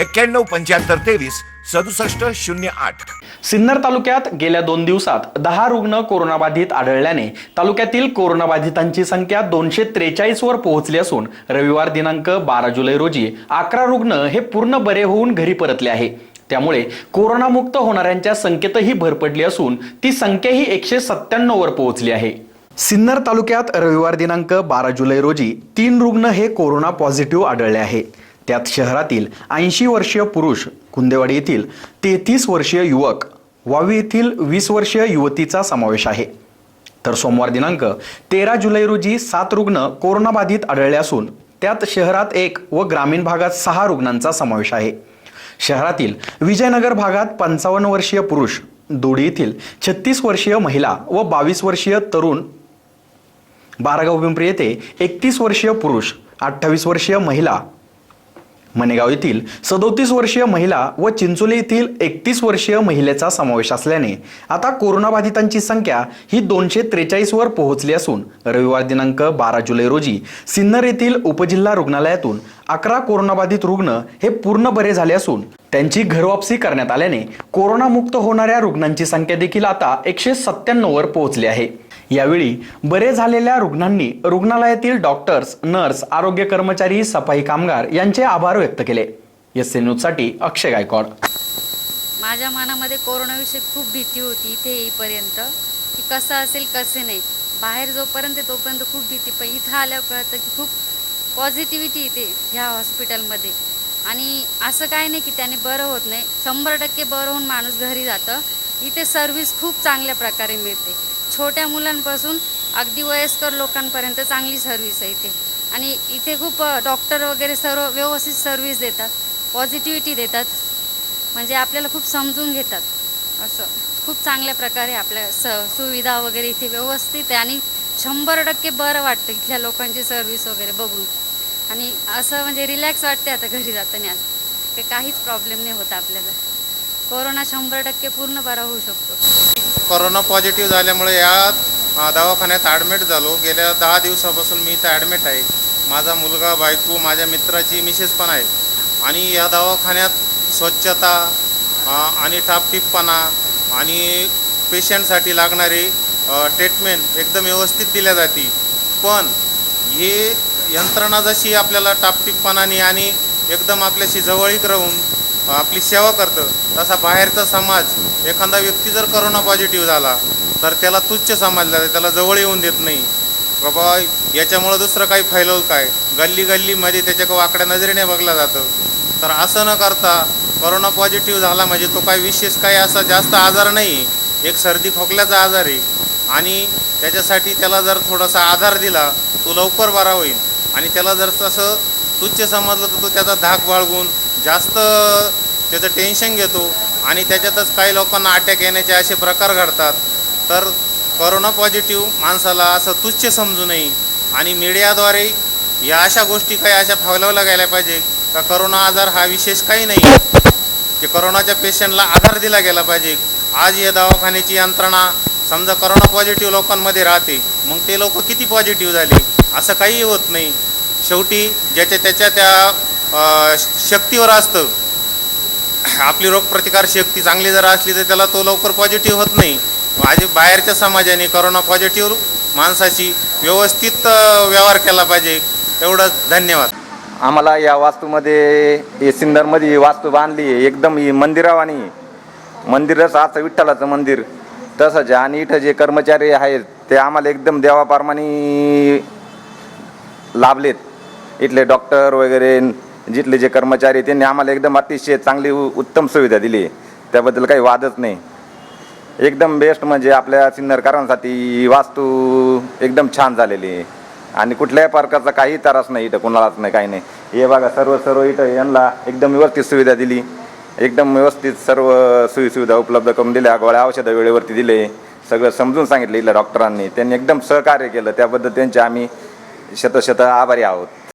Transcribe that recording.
एक्क्याण्णव पंच्याहत्तर तेवीस सदुसष्ट शून्य आठ. सिन्नर तालुक्यात गेल्या दोन दिवसात दहा रुग्ण कोरोनाबाधित आढळल्याने तालुक्यातील कोरोनाबाधितांची संख्या दोनशे त्रेचाळीस वर पोहोचली असून रविवार दिनांक बारा जुलै रोजी अकरा रुग्ण हे पूर्ण बरे होऊन घरी परतले आहे. त्यामुळे कोरोनामुक्त होणाऱ्यांच्या संख्येतही भर पडली असून ती संख्याही एकशे सत्त्याण्णव वर पोहोचली आहे. सिन्नर तालुक्यात रविवार दिनांक बारा जुलै रोजी तीन रुग्ण हे कोरोना पॉझिटिव्ह आढळले आहे. त्यात शहरातील ऐंशी वर्षीय पुरुष कुंदेवाडी येथील तेहतीस वर्षीय युवक वावी येथील वीस वर्षीय युवतीचा समावेश आहे. तर सोमवार दिनांक तेरा जुलै रोजी सात रुग्ण कोरोनाबाधित आढळले असून त्यात शहरात एक व ग्रामीण भागात सहा रुग्णांचा समावेश आहे. शहरातील विजयनगर भागात पंचावन्न वर्षीय पुरुष दोडी येथील छत्तीस वर्षीय महिला व बावीस वर्षीय तरुण बारागाव पिंपरी येथे एकतीस वर्षीय पुरुष अठ्ठावीस वर्षीय महिला मनेगाव येथील सदोतीस वर्षीय महिला व चिंचोली येथील एकतीस वर्षीय महिलेचा समावेश असल्याने आता कोरोनाबाधितांची संख्या ही दोनशे त्रेचाळीसवर पोहोचली असून रविवार दिनांक बारा जुलै रोजी सिन्नर येथील उपजिल्हा रुग्णालयातून अकरा कोरोनाबाधित रुग्ण हे पूर्ण बरे झाले असून त्यांची घरवापसी करण्यात आल्याने कोरोनामुक्त होणाऱ्या रुग्णांची संख्या देखील आता एकशे सत्त्याण्णववर पोहोचली आहे. यावेळी बरे झालेल्या रुग्णांनी रुग्णालयातील डॉक्टर्स नर्स आरोग्य कर्मचारी सफाई कामगार यांचे आभार व्यक्त केले. एस एन न्यूजसाठी अक्षय गायकवाड. माझ्या मनामध्ये कोरोनाविषयी खूप भीती होती इथे येईपर्यंत की कसं असेल कसे नाही. बाहेर जोपर्यंत तोपर्यंत खूप भीती. पण इथं आल्यावर कळतं की खूप पॉझिटिव्हिटी इथे ह्या हॉस्पिटलमध्ये आणि असं काय नाही की त्याने बरं होत नाही. शंभर टक्के बरं होऊन माणूस घरी जातं. इथे सर्व्हिस खूप चांगल्या प्रकारे मिळते. छोट्या मुलांपासून अगदी वयस्कर लोकांपर्यंत चांगली सर्व्हिस आहे इथे. आणि इथे खूप डॉक्टर वगैरे सर्व व्यवस्थित सर्व्हिस देतात. पॉझिटिव्हिटी देतात. म्हणजे आपल्याला खूप समजून घेतात. असं. खूप चांगल्या प्रकारे आपल्या स सुविधा वगैरे इथे व्यवस्थित आहे आणि शंभर टक्के बरं वाटतं इथल्या लोकांची सर्व्हिस वगैरे बघून. आणि असं म्हणजे रिलॅक्स वाटते आता घरी जाताना. आज ते काहीच प्रॉब्लेम नाही होत आपल्याला. कोरोना शंभर टक्के पूर्ण बरा होऊ शकतो. कोरोना पॉझिटिव्ह झाल्यामुळे या दवाखान्यात ॲडमिट झालो. गेल्या दहा दिवसापासून मी इथं ॲडमिट आहे. माझा मुलगा बायको माझ्या मित्राची मिसेस पण आहे आणि या दवाखान्यात स्वच्छता आणि टापटीपणा आणि पेशंटसाठी लागणारी ट्रीटमेंट एकदम व्यवस्थित दिल्या जाते. पण हे यंत्रणा जशी आपल्याला टापटीपणाने आणि एकदम आपल्याशी जवळीक राहून आपली सेवा करतं तसा बाहेरचा समाज एखादा व्यक्ती जर करोना पॉझिटिव्ह झाला तर त्याला तुच्छ समजला जातं, त्याला जवळ येऊन देत नाही. बाबा याच्यामुळं दुसरं काही फैलवलं काय? गल्ली गल्लीमध्ये त्याच्या वाकड्या नजरेने बघलं जातं. तर असं न करता करोना पॉझिटिव्ह झाला म्हणजे तो काही विशेष काही असा जास्त आजार नाही एक सर्दी खोकल्याचा आजार आहे. आणि त्याच्यासाठी त्याला जर थोडासा आधार दिला तो लवकर बरा होईल. आणि त्याला जर तसं तुच्छ समजलं तर तो त्याचा धाक बाळगून जास्त त्याचं टेन्शन घेतो आणि त्याच्यातच काही लोकांना अटॅक येण्याचे असे प्रकार घडतात. तर करोना पॉझिटिव्ह माणसाला असं तुच्छ समजू नये आणि मीडियाद्वारे या अशा गोष्टी काही अशा फैलवल्या गेल्या पाहिजे का करोना आजार हा विशेष काही नाही. की करोनाच्या पेशंटला आधार दिला गेला पाहिजे. आज या दवाखान्याची यंत्रणा समजा करोना पॉझिटिव्ह लोकांमध्ये राहते मग ते लोक किती पॉझिटिव्ह झाले? असं काही होत नाही. शेवटी ज्याच्या त्याच्या त्या शक्तीवर असतं. आपली रोगप्रतिकार शक्ती चांगली जर असली तर त्याला तो लवकर पॉझिटिव्ह होत नाही. माझे बाहेरच्या समाजाने करोना पॉझिटिव्ह माणसाची व्यवस्थित व्यवहार केला पाहिजे. एवढंच. धन्यवाद. आम्हाला या वास्तूमध्ये सिंदरमध्ये वास्तू बांधली आहे. एकदम ही मंदिरावानी मंदिरच असं विठ्ठलाचं मंदिर तसंच आहे. आणि इथं जे कर्मचारी आहेत ते आम्हाला एकदम देवापारमाने लाभलेत. इथले डॉक्टर वगैरे जिथले जे कर्मचारी त्यांनी आम्हाला एकदम अतिशय चांगली उत्तम सुविधा दिली आहे. त्याबद्दल काही वादच नाही. एकदम बेस्ट म्हणजे आपल्या सिन्नरकरांसाठी वास्तू एकदम छान झालेली आहे. आणि कुठल्याही प्रकारचा काही त्रास नाही इथं कोणालाच नाही काही नाही. हे बघा सर्व सर्व इथं यांना एकदम व्यवस्थित सुविधा दिली. एकदम व्यवस्थित सर्व सोयीसुविधा उपलब्ध करून दिल्या. गोळ्या औषधं वेळेवरती दिले. सगळं समजून सांगितलं इथल्या डॉक्टरांनी त्यांनी एकदम सहकार्य केलं. त्याबद्दल त्यांचे आम्ही शतशत आभारी आहोत.